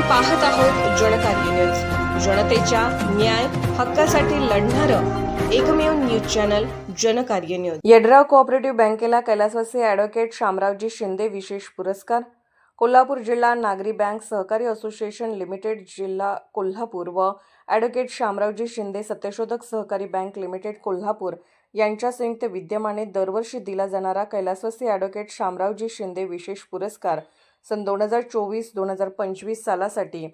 पाहत आहोत जनकार्य न्यूज. जनतेच्या न्याय हक्कासाठी लढणारं एकमेव news channel Janakarya news. Yedrav cooperative बँकेला कैलासवासी ॲडव्होकेट शामरावजी शिंदे विशेष पुरस्कार. कोल्हापूर जिल्हा नागरी बँक सहकारी असोसिएशन लिमिटेड जिल्हा कोल्हापूर व ॲडव्होकेट शामरावजी शिंदे सत्यशोधक सहकारी बँक लिमिटेड कोल्हापूर यांच्या संयुक्त विद्यमाने दरवर्षी दिला जाणारा कैलासवासी ॲडव्होकेट शामरावजी शिंदे विशेष पुरस्कार. सन दोन हजार चोवीस दोन हजार पंचवीस सालासाठी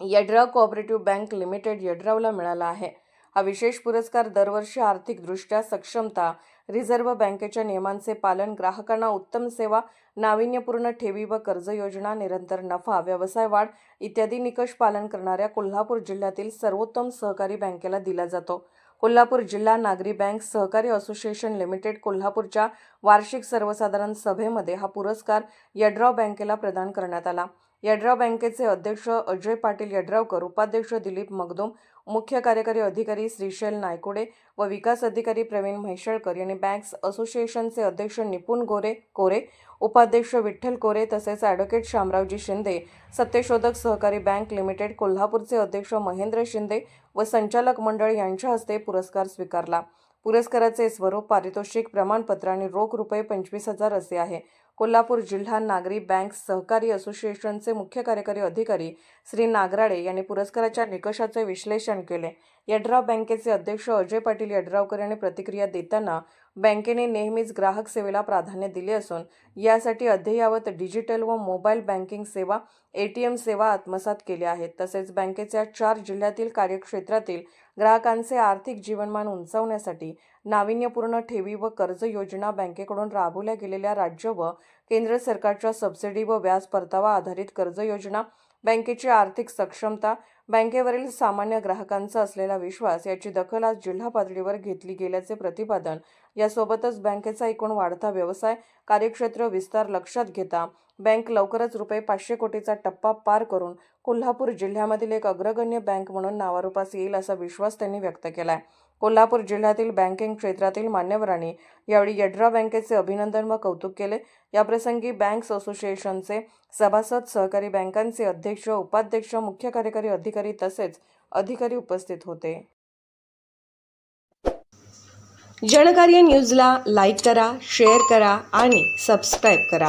यड्रा कोऑपरेटिव्ह बँक लिमिटेड यड्रावला मिळाला आहे. हा विशेष पुरस्कार दरवर्षी आर्थिकदृष्ट्या सक्षमता रिझर्व्ह बँकेच्या नियमांचे पालन ग्राहकांना उत्तम सेवा नाविन्यपूर्ण ठेवी व कर्ज योजना निरंतर नफा व्यवसाय वाढ इत्यादी निकष पालन करणाऱ्या कोल्हापूर जिल्ह्यातील सर्वोत्तम सहकारी बँकेला दिला जातो. कोल्हापूर जिल्हा नागरी बँक सहकारी असोसिएशन लिमिटेड कोल्हापूरच्या वार्षिक सर्वसाधारण सभेमध्ये हा पुरस्कार यड्रॉ बँकेला प्रदान करण्यात आला. यड्राव बँकेचे अध्यक्ष अजय पाटील यड्रावकर उपाध्यक्ष दिलीप मगदोम मुख्य कार्यकारी अधिकारी श्रीशैल नायकोडे व विकास अधिकारी प्रवीण म्हैसळकर यांनी बँक्स असोसिएशनचे अध्यक्ष निपुण गोरे कोरे उपाध्यक्ष विठ्ठल कोरे तसेच ॲडव्होकेट शामरावजी शिंदे सत्यशोधक सहकारी बँक लिमिटेड कोल्हापूरचे अध्यक्ष महेंद्र शिंदे व संचालक मंडळ यांच्या हस्ते पुरस्कार स्वीकारला. पुरस्काराचे स्वरूप पारितोषिक प्रमाणपत्र आणि रोख रुपये पंचवीस हजार असे आहे. कोल्हापूर जिल्हा नागरी बँक सहकारी असोसिएशनचे मुख्य कार्यकारी अधिकारी श्री नागराडे यांनी पुरस्काराच्या निकषाचे विश्लेषण केले. यड्राव बँकेचे अध्यक्ष अजय पाटील यड्रावकर यांनी प्रतिक्रिया देताना बँकेने नेहमीच ग्राहक सेवेला प्राधान्य दिले असून यासाठी अद्ययावत डिजिटल व मोबाईल बँकिंग सेवा ए टी एम सेवा आत्मसात केल्या आहेत. तसेच बँकेच्या चार जिल्ह्यातील कार्यक्षेत्रातील ग्राहकांचे आर्थिक जीवनमान उंचावण्यासाठी नाविन्यपूर्ण ठेवी व कर्ज योजना बँकेकडून राबवल्या गेलेल्या राज्य व केंद्र सरकारच्या सबसिडी व व्याज परतावा आधारित कर्ज योजना बँकेची आर्थिक सक्षमता बँकेवरील सामान्य ग्राहकांचा असलेला विश्वास याची दखल आज जिल्हा पातळीवर घेतली गेल्याचे प्रतिपादन. यासोबतच बँकेचा एकूण वाढता व्यवसाय कार्यक्षेत्र विस्तार लक्षात घेता बँक लवकरच रुपये पाचशे कोटीचा टप्पा पार करून कोल्हापूर जिल्ह्यामधील एक अग्रगण्य बँक म्हणून नावारूपास येईल असा विश्वास त्यांनी व्यक्त केला आहे कोल्हापूर जिल्ह्यातील बँकिंग क्षेत्रातील मान्यवरांनी यावेळी यड्रा बँकेचे अभिनंदन व कौतुक केले. याप्रसंगी बँक्स असोसिएशनचे सभासद सहकारी बँकांचे अध्यक्ष उपाध्यक्ष मुख्य कार्यकारी अधिकारी तसेच अधिकारी उपस्थित होते. जनकार्य न्यूजला लाईक करा शेअर करा आणि सबस्क्राईब करा.